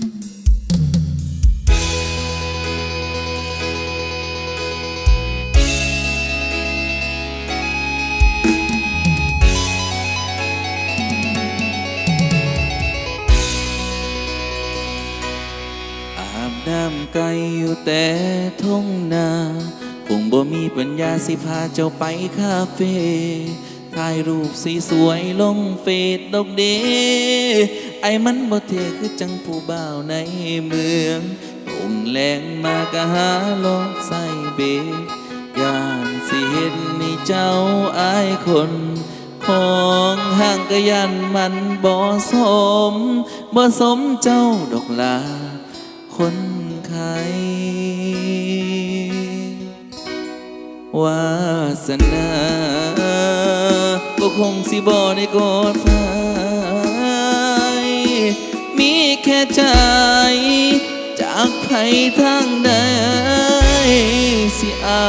อาบน้ำไกลอยู่แต่ทุ่งนา คงบ่มีปัญญาสิพาเจ้าไปคาเฟ่ ถ่ายรูปสีสวยลงเฟซดอกเดไอ้มันบ่เท่คือจังผู้บ่าวในเมืองตรงแรงมากะหาลอกใส่เบย่านสิเห็นนี่เจ้าอายคนของห่างกะยันมันบ่สมบ่สมเจ้าดอกลา คนไข้วาสนา คงสิบ่ได้กอดไปมีแค่ใจ จากไผทางใดสิเอา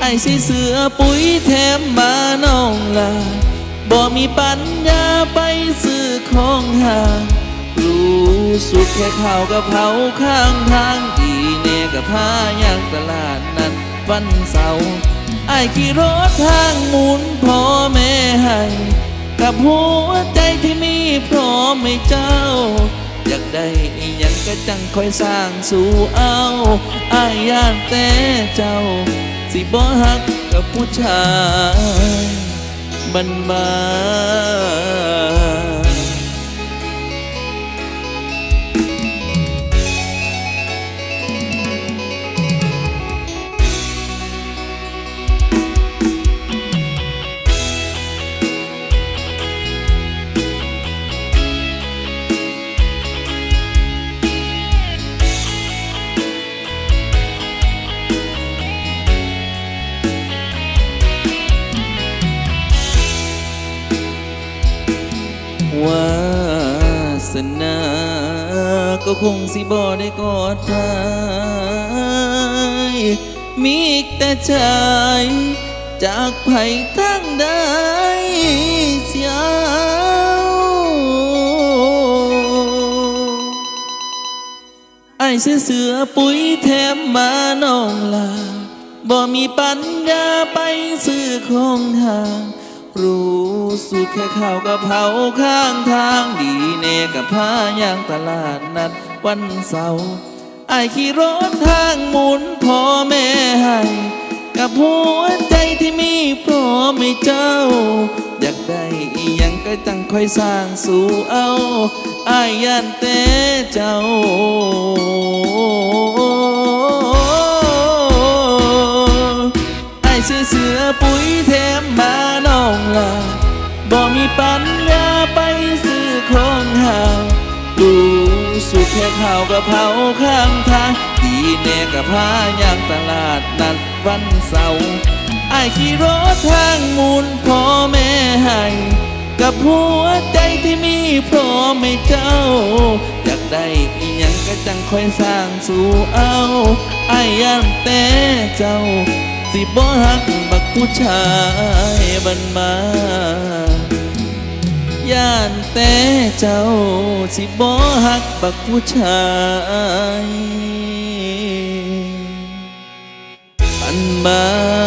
ไอ้สิเสือปุ๋ยแถมมาน้องลาบ่มีปัญญาไปซื้อของห่ารู้สุดแค่ข่าวกับเผาข้างทางดีเน่กับผ้าย่างตลาดนัดวันเสาร์ ไอ้ขี่รถทางมุนพ่อแม่ให้กับหัวใจที่มีพร้อมให้เจ้า อยากได้อีหยังก็จังคอยสร้างสู่เอาอายย่านแต่เจ้า สิบ่ฮักกับผู้ชายบันบาน สนาก็คงสิบ่ได้กอดใครมีแต่ใจจากไผ่ทั้งใดเสียวไอ้เสือเสือปุ๋ยแถมมาน้องลาบ่มีปัญญาไปซื้อของทาง รู้สุดแค่ข้าวกับเผาข้างทางดีเนกับผ้ายางตลาดนัดวันเสาร์ไอขี่รถทางหมุนพ่อแม่ให้กับหัวใจที่มีพร้อมให้เจ้า อยากได้อีหยังก็จังค่อยสร้างสู่เอาอายย่านแต่เจ้า ปัญญาไปซื้อของห่าดูสุดแค่ข่าวกับเผาข้างทางดีแน่กับผ้ายางตลาดนัดวันเสาร์ไอ้ขี่รถทางมุนพ่อแม่ให้กับหัวใจที่มีพร้อมให้เจ้า อยากได้อีหยังก็จังค่อยสร้างสู่เอาไอ้ยย่านแต่เจ้า สิบ่ฮักบักผู้ชายบันมา ย่านแต่เจ้าสิบ่หักบักผู้ชายอันมา